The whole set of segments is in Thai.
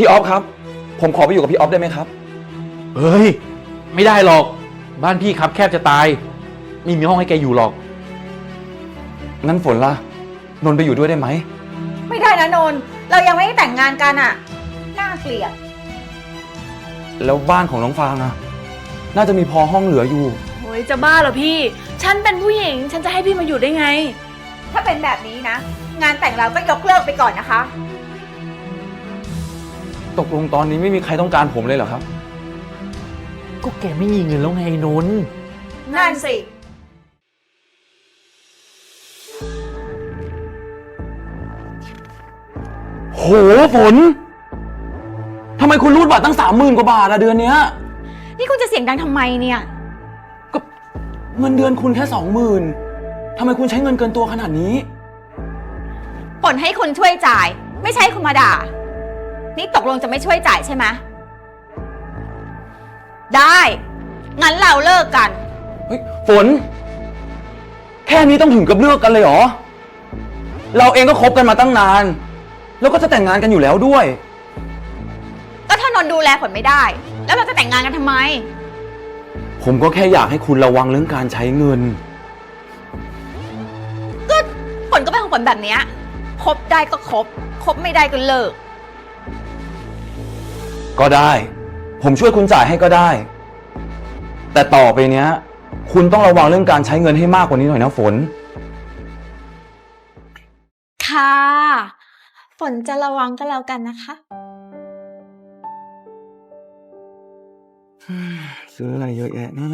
พี่ออฟครับ ผมขอไปอยู่กับพี่ออฟได้ไหมครับ เฮ้ย ไม่ได้หรอก บ้านพี่ครับแคบจะตายไม่มีห้องให้แกอยู่หรอก งั้นฝนล่ะ นนท์ไปอยู่ด้วยได้ไหม ไม่ได้นะนนท์เรายังไม่ได้แต่งงานกันอะน่าเกลียดแล้วบ้านของน้องฟางอะน่าจะมีพอห้องเหลืออยู่ โอ้ยจะบ้าเหรอพี่ ฉันเป็นผู้หญิง ฉันจะให้พี่มาอยู่ได้ไง ถ้าเป็นแบบนี้นะ งานแต่งเราก็ยกเลิกไปก่อนนะคะ ตกลงตอนนี้ไม่มีใครต้องการผมเลยเหรอครับ ก็แกไม่มีเงินแล้วไงนนท์นั่นสิ โหฝนทำไมคุณรูดบัตรตั้งสามหมื่นกว่าบาทอะเดือนเนี้ย นี่คุณจะเสียงดังทำไมเนี่ย ก็เงินเดือนคุณแค่สองหมื่นทำไมคุณใช้เงินเกินตัวขนาดนี้ผลให้คุณช่วยจ่าย ไม่ใช่คุณมาด่า นี่ตกลงจะไม่ช่วยจ่ายใช่ไหมได้ งั้นเราเลิกกัน เฮ้ยฝน แค่นี้ต้องถึงกับเลือกกันเลยเหรอ เราเองก็คบกันมาตั้งนาน แล้วก็จะแต่งงานกันอยู่แล้วด้วย ก็ถ้านนท์ดูแลผลไม่ได้ แล้วเราจะแต่งงานกันทำไม ผมก็แค่อยากให้คุณระวังเรื่องการใช้เงินผลก็เป็นของผลแบบเนี้ยคบได้ก็คบ คบไม่ได้ก็เลิก ก็ได้ ผมช่วยคุณจ่ายให้ก็ได้ แต่ต่อไปเนี้ย คุณต้องระวังเรื่องการใช้เงินให้มากกว่านี้หน่อยนะฝน ค่ะ ฝนจะระวังก็แล้วกันนะคะ ซื้ออะไรเยอะแยะนะ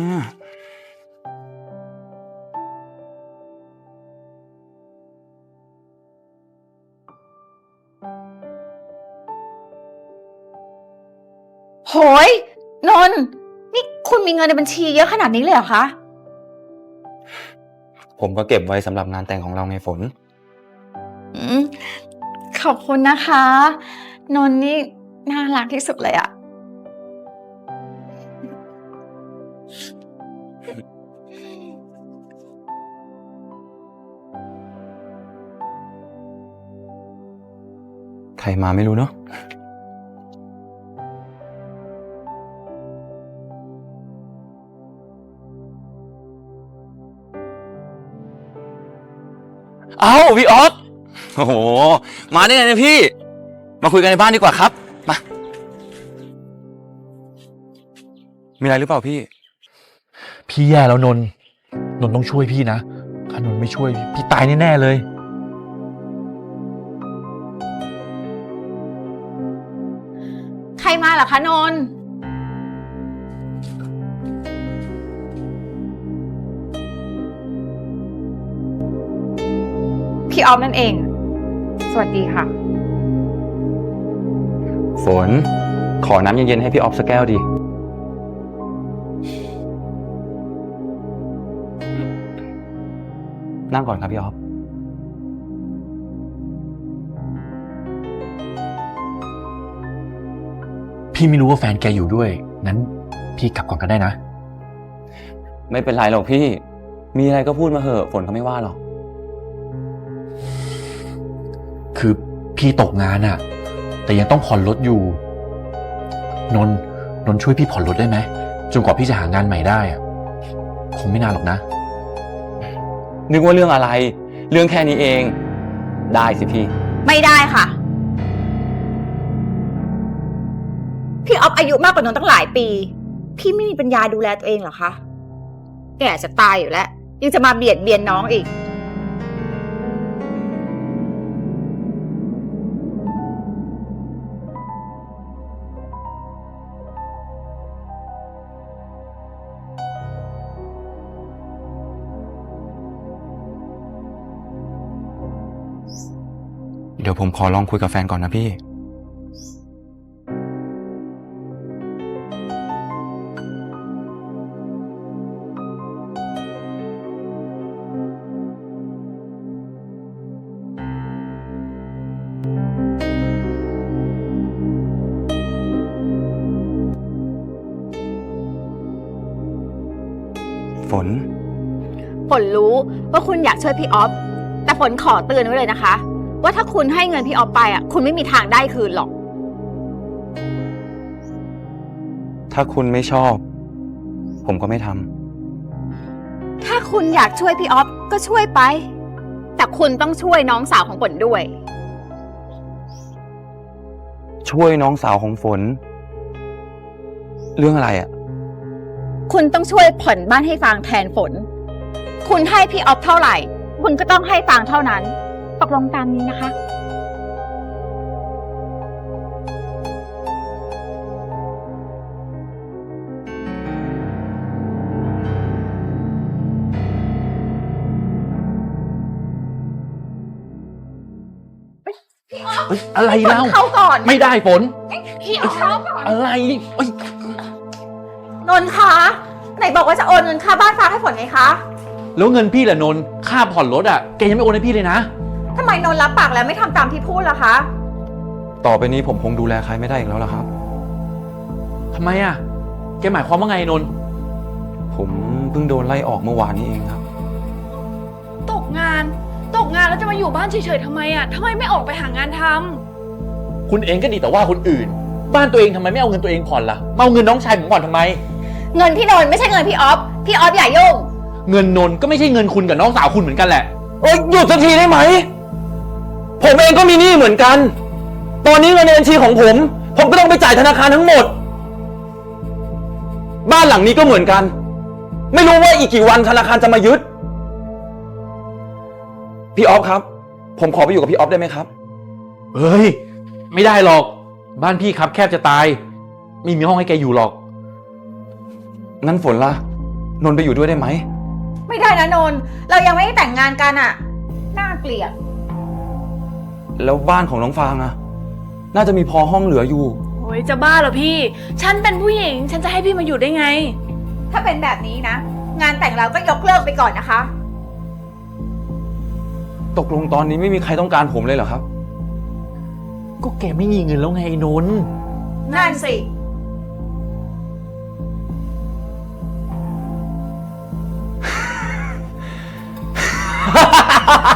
ยนนท์นี่คุณมีเงินในบัญชีเยอะขนาดนี้เลยเหรอคะ ผมก็เก็บไว้สำหรับงานแต่งของเราไงฝน อืมขอบคุณนะคะ นนท์นี่น่ารักที่สุดเลยอะใครมาไม่รู้เนาะ พี่ออฟโอ้โห มาได้ไงเนี่ยพี่ มาคุยกันในบ้านดีกว่าครับ มา มีอะไรหรือเปล่าพี่ พี่แย่แล้วนนท์นนท์ต้องช่วยพี่นะถ้านนท์ไม่ช่วย พี่ตายแน่ๆเลย ใครมาเหรอคะนนท์ พี่ออฟนั่นเอง สวัสดีค่ะ ฝน ขอน้ำเย็นๆให้พี่ออฟสักแก้วดินั่งก่อนครับพี่ออฟพี่ไม่รู้ว่าแฟนแกอยู่ด้วยงั้น พี่กลับก่อนก็ได้นะ ไม่เป็นไรหรอกพี่ มีอะไรก็พูดมาเหอะ ฝนเขาไม่ว่าหรอก พี่ตกงานอะแต่ยังต้องผ่อนรถอยู่ นนท์นนท์ช่วยพี่ผ่อนรถได้ไหมจนกว่าพี่จะหางานใหม่ได้อะคงไม่นานหรอกนะ นึกว่าเรื่องอะไร เรื่องแค่นี้เอง ได้สิพี่ ไม่ได้ค่ะ พี่ออฟอายุมากกว่านนท์ตั้งหลายปี พี่ไม่มีปัญญาดูแลตัวเองเหรอคะ แก่จะตายอยู่แล้ว ยังจะมาเบียดเบียนน้องอีก ดี๋ยวผมขอลองคุยกับแฟนก่อนนะพี่ ฝน ฝนรู้ว่าคุณอยากช่วยพี่ออฟ แต่ฝนขอเตือนไว้เลยนะคะ ว่าถ้าคุณให้เงินพี่ออฟไปอะ คุณไม่มีทางได้คืนหรอก ถ้าคุณไม่ชอบ ผมก็ไม่ทถ้าคุณอยากช่วยพี่ออฟก็ช่วยไป แต่คุณต้องช่วยน้องสาวของฝนด้วยำช่วยน้องสาวของฝน เรื่องอะไรอะ่ะ คุณต้องช่วยผ่อนบ้านให้ฟางแทนฝน คุณให้พี่ออฟเท่าไหร่ คุณก็ต้องให้ฟางเท่านั้น ตกลงตามนี้นะคะเฮ้ยอะไรเล่าเข้าก่อนไม่ได้ฝน พี่ออฟอะไรเอ้ยนนท์คะไหนบอกว่าจะโอนเงินค่าบ้านฟางให้ฝนไงคะ แล้วเงินพี่แหละนนท์ค่าผ่อนรถอะแกยังไม่โอนให้พี่เลยนะ ทำไมนนท์รับปากแล้วไม่ทำตามที่พูดล่ะคะ ต่อไปนี้ผมคงดูแลใครไม่ได้อีกแล้วล่ะครับ ทำไมอะ แกหมายความว่าไงนนท์ผมเพิ่งโดนไล่ออกเมื่อวานนี้เองครับ ตกงาน ตกงานแล้วจะมาอยู่บ้านเฉยๆทำไมอะทำไมไม่ออกไปหางานทำคุณเองก็ดีแต่ว่าคนอื่น บ้านตัวเองทำไมไม่เอาเงินตัวเองผ่อนล่ะมาเอาเงินน้องชายผมผ่อนทำไม เงินพี่นนท์ไม่ใช่เงินพี่ออฟ พี่ออฟอย่ายุ่ง เงินนนท์ก็ไม่ใช่เงินคุณกับน้องสาวคุณเหมือนกันแหละ โอ๊ยหยุดสักทีได้ไหม ผมเองก็มีหนี้เหมือนกัน ตอนนี้เงินในบัญชีของผม ผมก็ต้องไปจ่ายธนาคารทั้งหมด บ้านหลังนี้ก็เหมือนกัน ไม่รู้ว่าอีกกี่วันธนาคารจะมายึด พี่ออฟครับ ผมขอไปอยู่กับพี่ออฟได้ไหมครับ เฮ้ย ไม่ได้หรอก บ้านพี่ครับแคบจะตาย ไม่มีห้องให้แกอยู่หรอก งั้นฝนล่ะ นนท์ไปอยู่ด้วยได้ไหม ไม่ได้นะนนท์เรายังไม่ได้แต่งงานกันอะน่าเกลียด แล้วบ้านของน้องฟางอะน่าจะมีพอห้องเหลืออยู่ โอ้ยจะบ้าเหรอพี่ ฉันเป็นผู้หญิง ฉันจะให้พี่มาอยู่ได้ไง ถ้าเป็นแบบนี้นะ งานแต่งเราก็ยกเลิกไปก่อนนะคะ ตกลงตอนนี้ไม่มีใครต้องการผมเลยเหรอครับ ก็แกไม่มีเงินแล้วไงไอ้นนท์นั่นสิโอ้ยข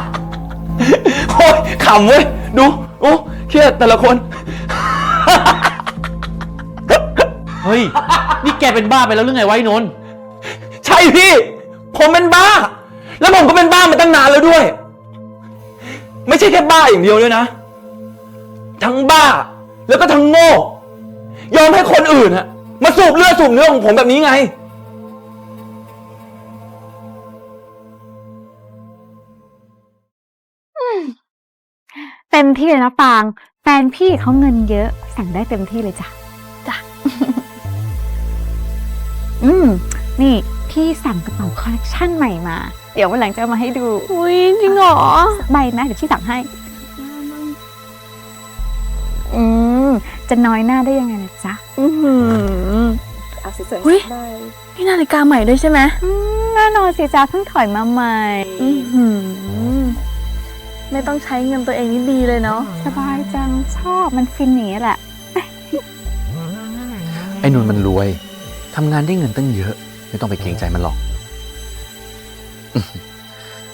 ำเว้ย ดูโอ้เครียดแต่ละคน เฮ้ย นี่แกเป็นบ้าไปแล้วหรือไงวะไอ้นนท์ใช่พี่ ผมเป็นบ้า แล้วผมก็เป็นบ้ามาตั้งนานแล้วด้วย ไม่ใช่แค่บ้าอย่างเดียวด้วยนะ ทั้งบ้า แล้วก็ทั้งโง่ ยอมให้คนอื่นอะมาสูบเลือดสูบเนื้อของผมแบบนี้ไง เต็มที่เลยนะปาง แฟนพี่เขาเงินเยอะ สั่งได้เต็มที่เลยจ้ะ จ้ะ อืม นี่พี่สั่งกระเป๋าคอลเลกชันใหม่มา เดี๋ยววันหลังจะเอามาให้ดูอุ้ยจริงเหรอ สักใบนะเดี๋ยวพี่สั่งให้ อืม จะน้อยหน้าได้ยังไงนะจ๊ะ อือหือ เอาสวยอุ๊ยๆใบนี่นาฬิกาใหม่ด้วยใช่ไหม อืมแน่นอนสิจ้าเพิ่งถอยมาใหม่ อือหือ ไม่ต้องใช้เงินตัวเองนี่ดีเลยเนาะสบายจังชอบมันฟินอย่างนี้แหละ ไอ้นนท์มันรวยทำงานได้เงินตั้งเยอะ ไม่ต้องไปเกรงใจมันหรอกอื้อหือ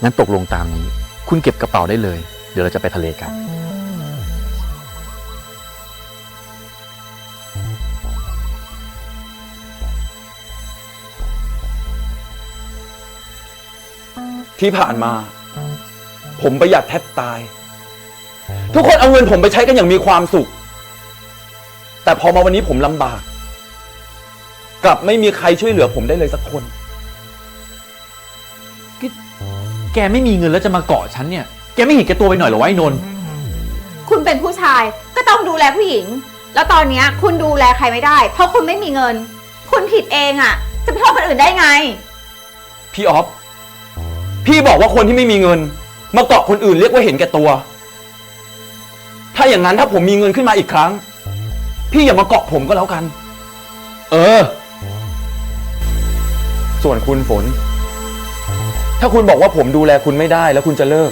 งั้นตกลงตามนี้ คุณเก็บกระเป๋าได้เลย เดี๋ยวเราจะไปทะเลกัน ที่ผ่านมา ผมประหยัดแทบตาย ทุกคนเอาเงินผมไปใช้กันอย่างมีความสุข แต่พอมาวันนี้ผมลำบาก กลับไม่มีใครช่วยเหลือผมได้เลยสักคน แกไม่มีเงินแล้วจะมาเกาะฉันเนี่ย แกไม่เห็นแกตัวไปหน่อยเหรอวะไอ้นนท์คุณเป็นผู้ชายก็ต้องดูแลผู้หญิง แล้วตอนเนี้ยคุณดูแลใครไม่ได้ เพราะคุณไม่มีเงิน คุณผิดเองอะ่ะ จะไปโทษคนอื่นได้ไง พี่ออฟ พี่บอกว่าคนที่ไม่มีเงิน มาเกาะคนอื่นเรียกว่าเห็นแก่ตัว ถ้าอย่างนั้นถ้าผมมีเงินขึ้นมาอีกครั้ง พี่อย่ามาเกาะผมก็แล้วกัน เออ ส่วนคุณฝน ถ้าคุณบอกว่าผมดูแลคุณไม่ได้แล้วคุณจะเลิก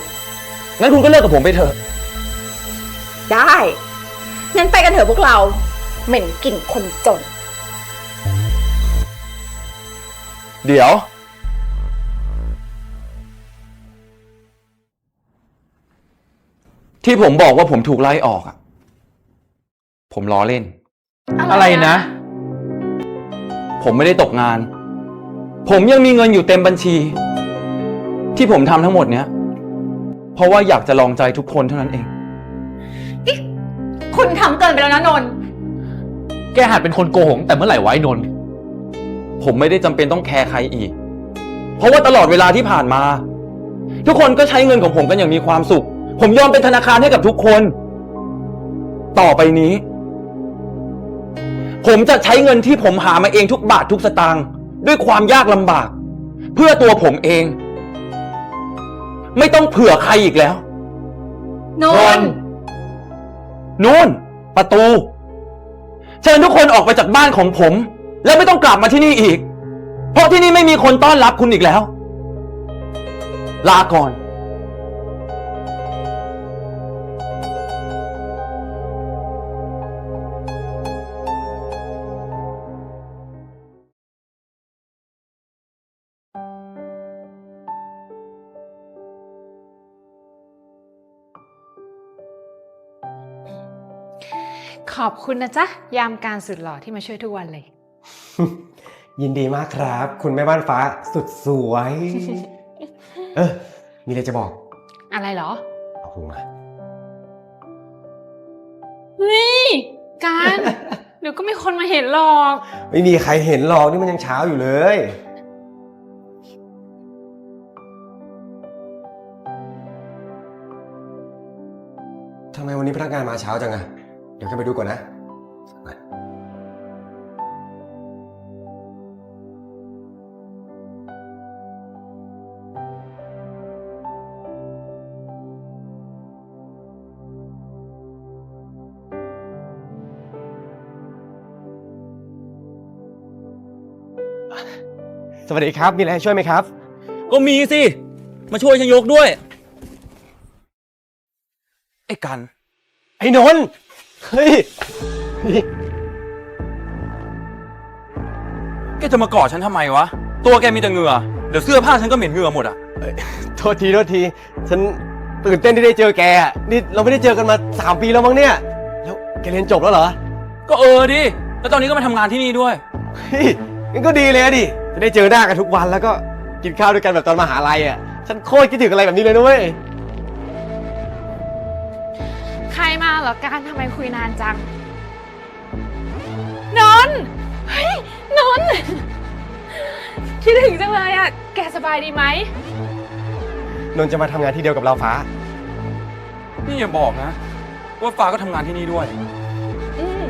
งั้นคุณก็เลิกกับผมไปเถอะ ได้ งั้นไปกันเถอะพวกเรา เหม็นกลิ่นคนจน เดี๋ยว ที่ผมบอกว่าผมถูกไล่ออกอะผมล้อเล่น อะไรนะ ผมไม่ได้ตกงาน ผมยังมีเงินอยู่เต็มบัญชี ที่ผมทำทั้งหมดเนี้ย เพราะว่าอยากจะลองใจทุกคนเท่านั้นเองคุณทำเกินไปแล้วนะนนท์แกหัดเป็นคนโกหกแต่เมื่อไหร่ไวะไอ้นนท์ผมไม่ได้จำเป็นต้องแคร์ใครอีก เพราะว่าตลอดเวลาที่ผ่านมา ทุกคนก็ใช้เงินของผมกันอย่างมีความสุข ผมยอมเป็นธนาคารให้กับทุกคน ต่อไปนี้ ผมจะใช้เงินที่ผมหามาเองทุกบาททุกสตางค์ด้วยความยากลำบาก เพื่อตัวผมเอง ไม่ต้องเผื่อใครอีกแล้วนนท์นู่น ประตู เชิญทุกคนออกไปจากบ้านของผม และไม่ต้องกลับมาที่นี่อีก เพราะที่นี่ไม่มีคนต้อนรับคุณอีกแล้ว ลาก่อน ขอบคุณนะจ๊ะ ยามการสุดหล่อที่มาช่วยทุกวันเลย ยินดีมากครับ คุณแม่บ้านฟ้าสุดสวย เออ มีอะไรจะบอก อะไรเหรอ เอาพุงมาเฮ้ยการเดี๋ยวก็มีคนมาเห็นหรอก ไม่มีใครเห็นหรอกนี่มันยังเช้าอยู่เลย ทำไมวันนี้พนักงานมาเช้าจังอะ เดี๋ยวแค่ไปดูก่อนนะสวัสดีครับ มีอะไรให้ช่วยไหมครับ ก็มีสิ มาช่วยฉันยกด้วย ไอ้กัน ไอ้นนท์เฮ้ย เฮ้ย แกจะมากอดฉันทำไมวะ ตัวแกมีแต่เหงื่อ เดี๋ยวเสื้อผ้าฉันก็เหม็นเหงื่อหมดอะ โทษทีโทษที ฉันตื่นเต้นที่ได้เจอแกอะนี่เราไม่ได้เจอกันมาสามปีแล้วมั้งเนี่ย แล้วแกเรียนจบแล้วเหรอ ก็เออดิ แล้วตอนนี้ก็มาทำงานที่นี่ด้วย เฮ้ยงั้นก็ดีเลยอะดิ จะได้เจอหน้ากันทุกวันแล้วก็กินข้าวด้วยกันแบบตอนมหาลัยอะ ฉันโคตรคิดถึงอะไรแบบนี้เลยนะเว้ย ใครมาเหรอการทำไมคุยนานจัง นนท์เฮ้ย นนท์คิดถึงจังเลยอะแกสบายดีไหม นนท์จะมาทำงานที่เดียวกับเราฟ้า นี่อย่าบอกนะ ว่าฟ้าก็ทำงานที่นี่ด้วย อืม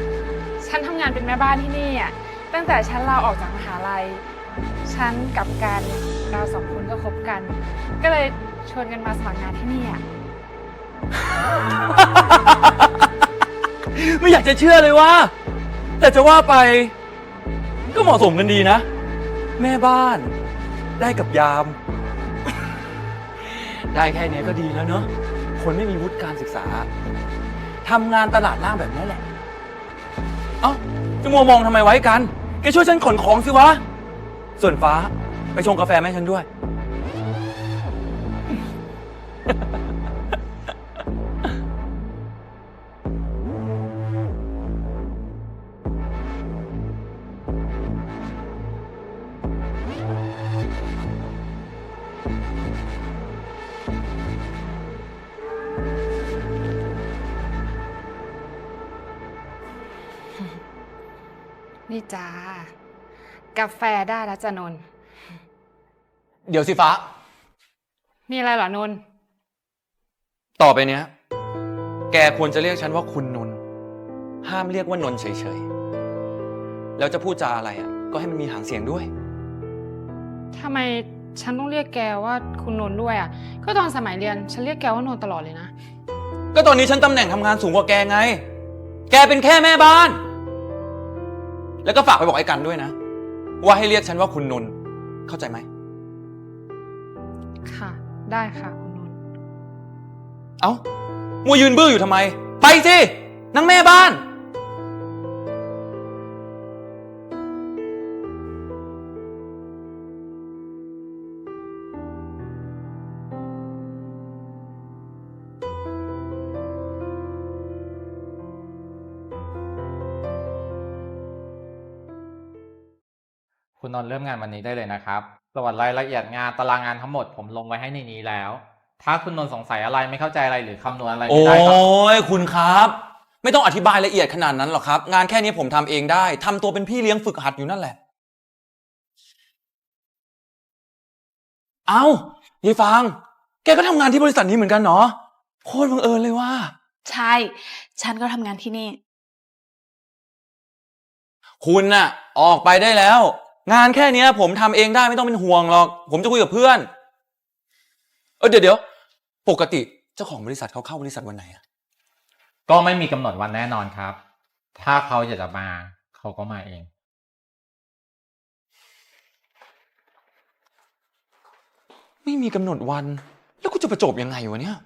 ฉันทำงานเป็นแม่บ้านที่นี่อะตั้งแต่ฉันลาออกจากมหาลัย ฉันกับการเราสองคนก็คบกัน ก็เลยชวนกันมาสมัครงานที่นี่อะ ไม่อยากจะเชื่อเลยว่า แต่จะว่าไป ก็เหมาะสมกันดีนะ แม่บ้าน ได้กับยาม ได้แค่เนี้ยก็ดีแล้วเนอะคนไม่มีวุฒิการศึกษาทำงานตลาดล่างแบบนี้แหละ เอ้าจะมัวมองทำไมไว้กันแกช่วยฉันขนของสิวะ ส่วนฟ้าไปชงกาแฟแม่ฉันด้วย นี่จ้ากาแฟได้แล้วจ้ะนนท์เดี๋ยวสิฟ้า มีอะไรเหรอนนท์ต่อไปเนี้ย แกควรจะเรียกฉันว่าคุณนนท์ห้ามเรียกว่านนท์เฉยๆ แล้วจะพูดจาอะไรอะ ก็ให้มันมีหางเสียงด้วย ทำไมฉันต้องเรียกแกว่าคุณนนท์ด้วยอะ ก็ตอนสมัยเรียนฉันเรียกแกว่านนท์ตลอดเลยนะ ก็ตอนนี้ฉันตำแหน่งทำงานสูงกว่าแกไง แกเป็นแค่แม่บ้าน แล้วก็ฝากไปบอกไอ้กันด้วยนะ ว่าให้เรียกฉันว่าคุณนนท์เข้าใจไหม ค่ะ ได้ค่ะคุณนนท์เอ้ามัวยืนบื้ออยู่ทำไม ไปสินางแม่บ้าน นนท์เริ่มงานวันนี้ได้เลยนะครับส่วนรายละเอียดงานตารางงานทั้งหมดผมลงไว้ให้ในนี้แล้ว ถ้าคุณนนท์สงสัยอะไรไม่เข้าใจอะไรหรือคำนวณอะไรโอ้ไม่ได้ก็ ยคุณครับ ไม่ต้องอธิบายละเอียดขนาดนั้นหรอกครับ งานแค่นี้ผมทำเองได้ทำตัวเป็นพี่เลี้ยงฝึกหัดอยู่นั่นแหละ เอ้ายายฟางแกก็ทำงานที่บริษัทนี้เหมือนกันเนาะโคตรบังเอิญเลยว่า ใช่ ฉันก็ทำงานที่นี่ คุณน่ะ ออกไปได้แล้ว งานแค่เนี้ย ผมทำเองได้ไม่ต้องเป็นห่วงหรอก ผมจะคุยกับเพื่อน เออเดี๋ยวเดี๋ยวปกติเจ้าของบริษัทเขาเข้าบริษัทวันไหนอะก็ไม่มีกำหนดวันแน่นอนครับ ถ้าเขาอยากจะมาเขาก็มาเอง ไม่มีกำหนดวัน แล้วกูจะประจบยังไงวะเนี่ย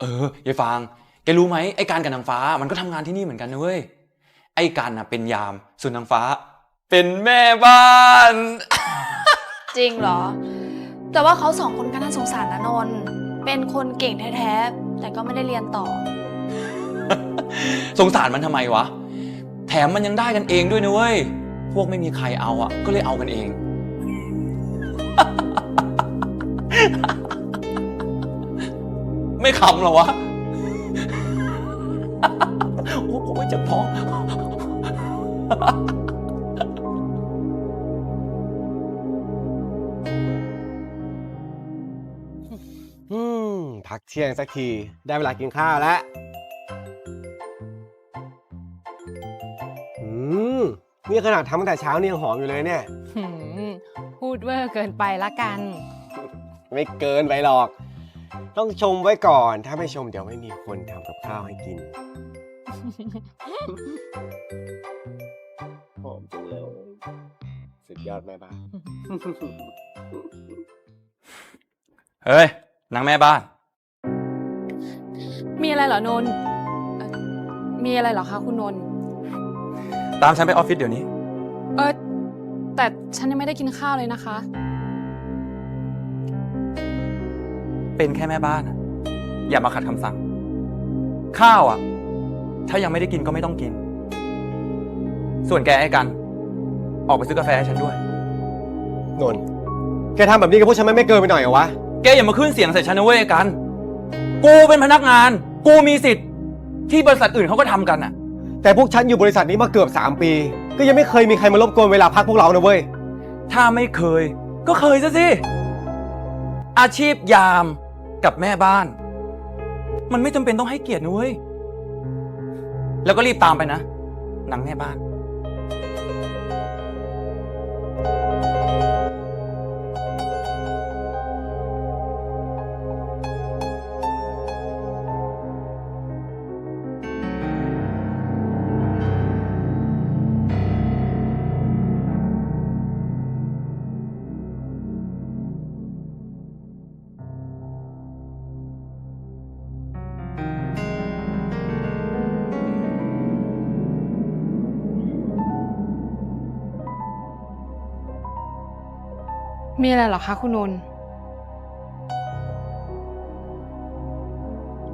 เออยายฟางแกรู้ไหมไอ้การกับนางฟ้ามันก็ทำงานที่นี่เหมือนกันนะเว้ยไอ้การน่ะเป็นยาม ส่วนนางฟ้า เป็นแม่บ้าน จริงเหรอ แต่ว่าเขาสองคนก็น่าสงสารนะนนท์เป็นคนเก่งแท้ๆ แต่ก็ไม่ได้เรียนต่อ สงสารมันทำไมวะ แถมมันยังได้กันเองด้วยนะเว้ย พวกไม่มีใครเอาอะ ก็เลยเอากันเอง ไม่ขำเหรอวะ โอ้โหเจ็บท้อง เที่ยงสักที ได้เวลากินข้าวแล้ว อืม นี่ขนาดทำตั้งแต่เช้านี่ยังหอมอยู่เลยเนี่ย หืมพูดเวอร์เกินไปละกัน ไม่เกินไปหรอก ต้องชมไว้ก่อน ถ้าไม่ชมเดี๋ยวไม่มีคนทำกับข้าวให้กิน หอมจังเลยสุดยอดแม่บ้าน เฮ้ยนางแม่บ้าน มีอะไรเหรอนนท์เอ่อมีอะไรเหรอคะคุณนนท์ตามฉันไปออฟฟิศเดี๋ยวนี้ เออแต่ฉันยังไม่ได้กินข้าวเลยนะคะ เป็นแค่แม่บ้านอะอย่ามาขัดคำสั่ง ข้าวอะ ถ้ายังไม่ได้กินก็ไม่ต้องกิน ส่วนแกไอ้กัน ออกไปซื้อกาแฟให้ฉันด้วย นนท์แกทำแบบนี้กับพวกฉันไม่ไม่เกินไปหน่อยเหรอวะ แกอย่ามาขึ้นเสียงใส่ฉันนะเว้ยไอ้กัน กูเป็นพนักงาน กูมีสิทธิ์ที่บริษัทอื่นเขาก็ทำกันอะ แต่พวกฉันอยู่บริษัทนี้มาเกือบ 3 ปี ก็ยังไม่เคยมีใครมารบกวนเวลาพักพวกเรานะเว้ย ถ้าไม่เคย ก็เคยซะสิ อาชีพยามกับแม่บ้าน มันไม่จำเป็นต้องให้เกียรตินะเว้ยแล้วก็รีบตามไปนะนางแม่บ้าน มีอะไรเหรอคะคุณนนท์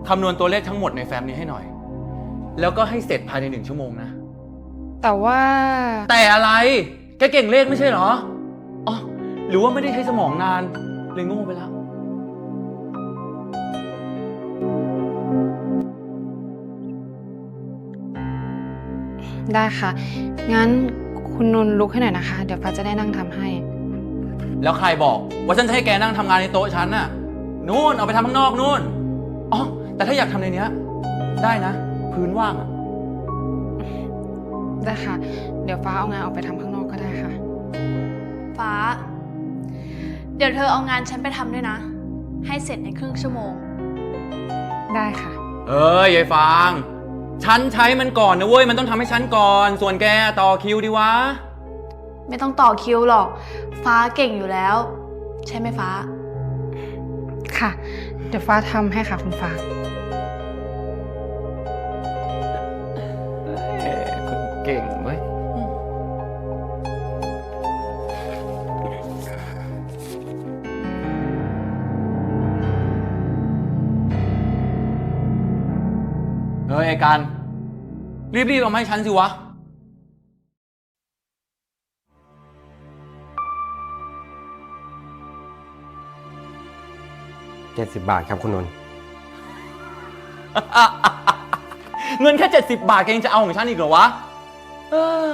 คำนวณตัวเลขทั้งหมดในแฟ้มนี้ให้หน่อย แล้วก็ให้เสร็จภายในหนึ่งชั่วโมงนะ แต่ว่า แต่อะไร แกเก่งเลขไม่ใช่เหรอ อ๋อ หรือว่าไม่ได้ใช้สมองนาน เลยโง่ไปแล้ว ได้ค่ะ งั้นคุณนนท์ลุกให้หน่อยนะคะ เดี๋ยวฟ้าจะได้นั่งทำให้ แล้วใครบอกว่าฉันจะให้แกนั่งทำงานในโต๊ะฉันน่ะนู่นเอาไปทำข้างนอกนู่นอ๋อแต่ถ้าอยากทำในเนี้ย ได้นะ พื้นว่างอะได้ค่ะ เดี๋ยวฟ้าเอางานออกไปทำข้างนอกก็ได้ค่ะ ฟ้า เดี๋ยวเธอเอางานฉันไปทำด้วยนะ ให้เสร็จในครึ่งชั่วโมง ได้ค่ะ เอ้ยยายฟาง ฉันใช้มันก่อนนะเว้ย มันต้องทำให้ฉันก่อน ส่วนแกต่อคิวดีวะ ไม่ต้องต่อคิวหรอก ฟ้าเก่งอยู่แล้ว ใช่ไหมฟ้า ค่ะ เดี๋ยวฟ้าทำให้ค่ะคุณฟ้าเก่งเว้ย เฮ้ยไอ้กันรีบๆเอามาให้ฉันสิวะ 70 บาทครับคุณนนท์เงินแค่ 70 บาทแกยังจะเอาของฉันอีกเหรอวะเออ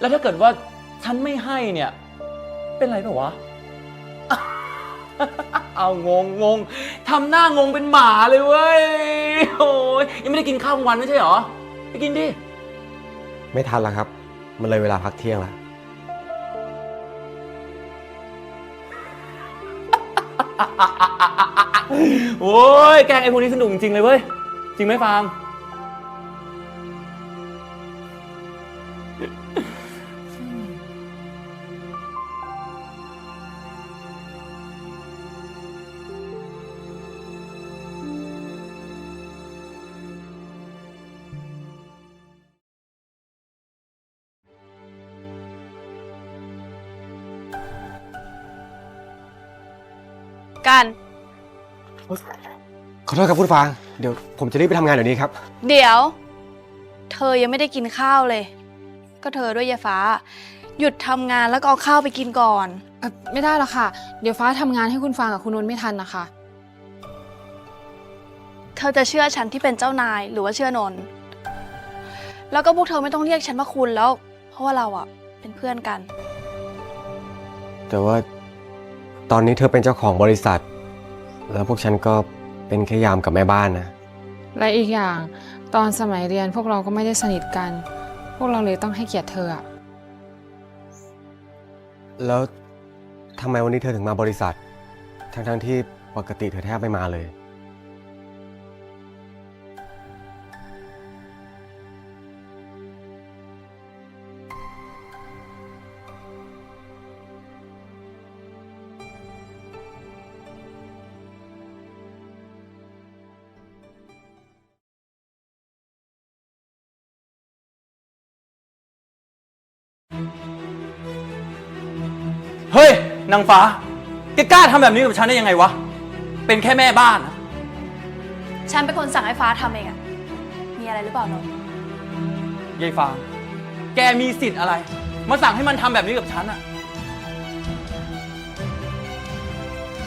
แล้วถ้าเกิดว่าฉันไม่ให้เนี่ย เป็นไรเปล่าวะ เอางงงงทำหน้างงเป็นหมาเลยเว้ยโอ้ยยังไม่ได้กินข้าวกลางวันไม่ใช่เหรอ ไปกินดิ ไม่ทันแล้วครับ มันเลยเวลาพักเที่ยงแล้ว โอ้ยแกล้งไอ้พวกนี้สนุกจริงๆเลยเว้ย จริงไหมฟาง ขอโทษครับคุณฟาง เดี๋ยวผมจะรีบไปทำงานเดี๋ยวนี้ครับ เดี๋ยว เธอยังไม่ได้กินข้าวเลย ก็เธอด้วยยายฟ้า หยุดทำงานแล้วก็เอาข้าวไปกินก่อน เอ่อไม่ได้หรอกค่ะ เดี๋ยวฟ้าทำงานให้คุณฟางกับคุณนนท์ไม่ทันนะคะ เธอจะเชื่อฉันที่เป็นเจ้านายหรือว่าเชื่อนนท์แล้วก็พวกเธอไม่ต้องเรียกฉันว่าคุณแล้ว เพราะว่าเราอะเป็นเพื่อนกัน แต่ว่า ตอนนี้เธอเป็นเจ้าของบริษัท แล้วพวกฉันก็เป็นแค่ยามกับแม่บ้านนะ และอีกอย่างตอนสมัยเรียนพวกเราก็ไม่ได้สนิทกัน พวกเราเลยต้องให้เกียรติเธออะแล้วทำไมวันนี้เธอถึงมาบริษัท ทั้งๆที่ปกติเธอแทบไม่มาเลย เฮ้ย นางฟ้า แกกล้าทำแบบนี้กับฉันได้ยังไงวะ เป็นแค่แม่บ้านนะฉันเป็นคนสั่งให้ฟ้าทำเองอะมีอะไรหรือเปล่านนท์ยายฟาง แกมีสิทธิ์อะไร มาสั่งให้มันทำแบบนี้กับฉันอะ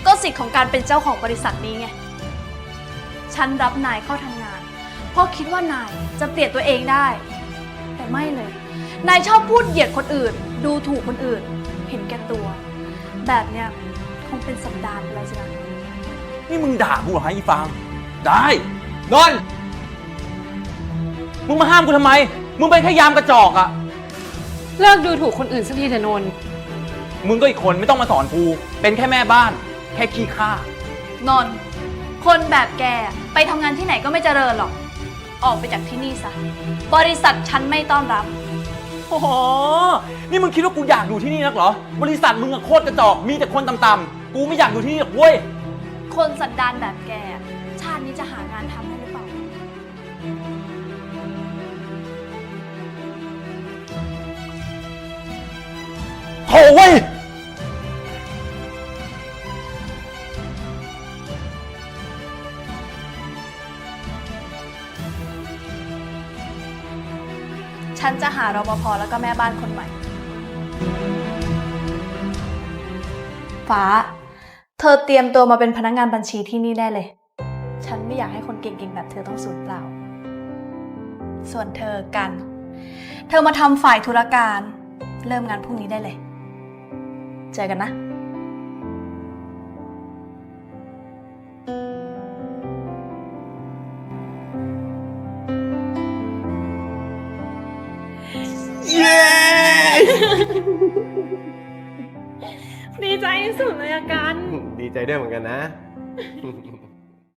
ก็สิทธิ์ของการเป็นเจ้าของบริษัทนี้ไง ฉันรับนายเข้าทำงาน เพราะคิดว่านายจะเปลี่ยนตัวเองได้ แต่ไม่เลย นายชอบพูดเหยียดคนอื่น ดูถูกคนอื่น เห็นแก่ตัว แบบเนี้ยคงเป็นสันดานอะไรสินะนี่มึงด่ากูเหรอฮะอีฟางได้นนท์มึงมาห้ามกูทำไม มึงเป็นแค่ยามกระจอกอะเลิกดูถูกคนอื่นสักทีเถอะนนท์มึงก็อีกคนไม่ต้องมาสอนกูเป็นแค่แม่บ้าน แค่ขี้ข้านนท์คนแบบแกไปทำงานที่ไหนก็ไม่เจริญหรอก ออกไปจากที่นี่ซะ บริษัทฉันไม่ต้อนรับ โอ้โห นี่มึงคิดว่ากูอยากอยู่ที่นี่นักเหรอ บริษัทมึงอะโคตรกระจอกมีแต่คนต่ำๆกูไม่อยากอยู่ที่นี่หรอกเว้ย คนสันดานแบบแก ชาตินี้จะหางานทำได้หรือเปล่า โถเว้ย ฉันจะหารปภแล้วก็แม่บ้านคนใหม่ ฟ้า เธอเตรียมตัวมาเป็นพนักงานบัญชีที่นี่ได้เลย ฉันไม่อยากให้คนเก่งๆ แบบเธอต้องสูญเปล่า ส่วนเธอกัน เธอมาทำฝ่ายธุรการ เริ่มงานพรุ่งนี้ได้เลย เจอกันนะ ที่สุดเลยอากัน ดีใจด้วยเหมือนกันนะ